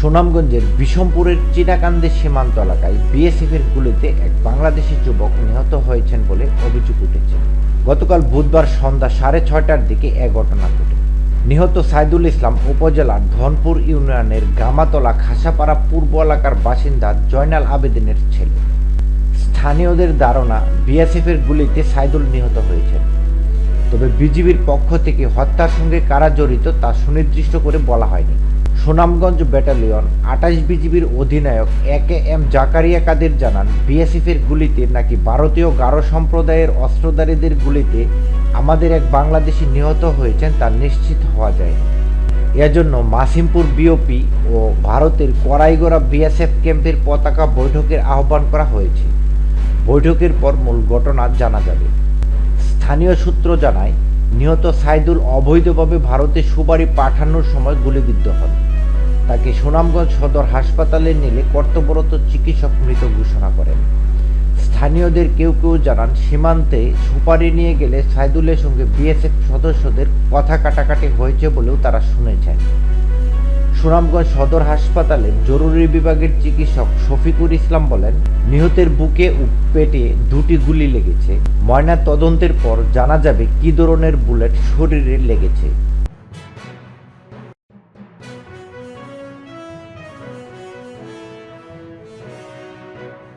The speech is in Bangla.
সুনামগঞ্জের বিষমপুরের চিনাকান্দের সীমান্ত এলাকায় বিএসএফের গুলিতে এক বাংলাদেশি যুবক নিহত হয়েছেন বলে অভিযোগ উঠেছে। গতকাল বুধবার সন্ধ্যা সাড়ে ছয়টার দিকে এ ঘটনা ঘটে। নিহত সাইদুল ইসলাম উপজেলার ধনপুর ইউনিয়নের গামাতলা খাসাপাড়া পূর্ব এলাকার বাসিন্দা জয়নাল আবেদিনের ছেলে। স্থানীয়দের ধারণা, বিএসএফের গুলিতে সাইদুল নিহত হয়েছেন। তবে বিজিবির পক্ষ থেকে হত্যার সঙ্গে কারা জড়িত তা সুনির্দিষ্ট করে বলা হয়নি। সুনামগঞ্জ ব্যাটালিয়ন আঠাশ বিজিবির অধিনায়ক এ কে এম জাকারিয়া কাদের জানান, বিএসএফের গুলিতে নাকি ভারতীয় গারো সম্প্রদায়ের অস্ত্রধারীদের গুলিতে আমাদের এক বাংলাদেশি নিহত হয়েছেন তা নিশ্চিত হওয়া যায় এজন্য মাসিমপুর বিওপি ও ভারতের করাইগড়া বিএসএফ ক্যাম্পের পতাকা বৈঠকের আহ্বান করা হয়েছে। বৈঠকের পর মূল ঘটনা জানা যাবে। স্থানীয় সূত্র জানায়, নিহত সাইদুল অবৈধভাবে ভারতে সুপারি পাঠানোর সময় গুলিবিদ্ধ হন। তাকে সুনামগঞ্জ সদর হাসপাতালে নিলে কর্তব্যরত চিকিৎসক মৃত ঘোষণা করেন। স্থানীয়দের কেউ কেউ জানান, সীমান্তে সুপারি নিয়ে গেলে সাইদুলের সঙ্গে বিএসএফ সদস্যদের কথা কাটাকাটি হয়েছে বলেও তারা শুনেছেন। সুনামগঞ্জ সদর হাসপাতালে জরুরি বিভাগের চিকিৎসক শফিকুর ইসলাম বলেন, নিহতের বুকে ও পেটে দুটি গুলি লেগেছে। ময়না তদন্তের পর জানা যাবে কী ধরনের বুলেট শরীরে লেগেছে।